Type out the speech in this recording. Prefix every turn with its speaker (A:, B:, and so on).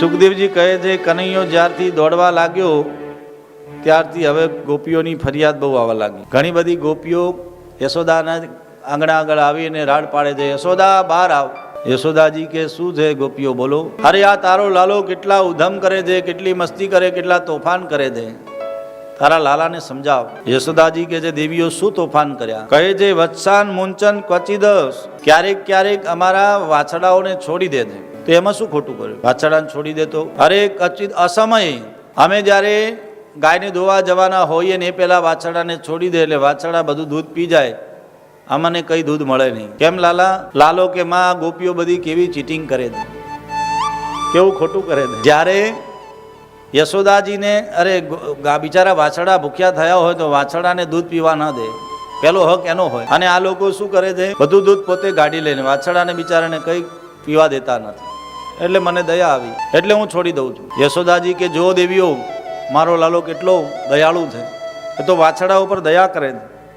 A: સુખદેવજી કહે છે, કનૈયો જ્યારથી દોડવા લાગ્યો, ત્યારથી હવે ગોપીઓની ફરિયાદ બહુ આવવા લાગી. ઘણી બધી ગોપીઓ યશોદાના આંગણા આગળ આવીને રાડ પાડે છે, યશોદા, બહાર આવ. યશોદાજી કે, શું છે ગોપીઓ, બોલો. અરે, આ તારો લાલો કેટલા ઉધમ કરે છે, કેટલી મસ્તી કરે, કેટલા તોફાન કરે છે. તારા લાલાને સમજાવ. યશોદાજી કે છે, દેવીઓ શું તોફાન કર્યા? કહે છે, વત્સાન મુંચન ક્વચિદસ, ક્યારેક ક્યારેક અમારા વાછડાઓને છોડી દે છે. તો એમાં શું ખોટું કર્યું? વાછડાને છોડી દેતો અરે કચિત અસમય. અમે જ્યારે ગાયને ધોવા જવાના હોઈએ ને એ પહેલા વાછડાને છોડી દે એટલે વાછડા બધું દૂધ પી જાય. અમને કઈ દૂધ મળે નહીં. કેમ લાલા? લાલો કે માં, ગોપીઓ બધી કેવી ચીટિંગ કરે છે? કેવું ખોટું કરે છે? જ્યારે યશોદાજીને, અરે બિચારા વાછડા ભૂખ્યા થયા હોય તો વાછડાને દૂધ પીવા ન દે. પેલો હક એનો હોય. અને આ લોકો શું કરે છે? બધું દૂધ પોતે ગાડી લઈને વાછડાને બિચારાને કંઈ પીવા દેતા નથી. એટલે મને દયા આવી. એટલે હું છોડી દઉં છું. યશોદાજી કે, જો દેવીઓ, મારો લાલો કેટલો દયાળુ છે. એ તો વાછડા ઉપર દયા કરે છે.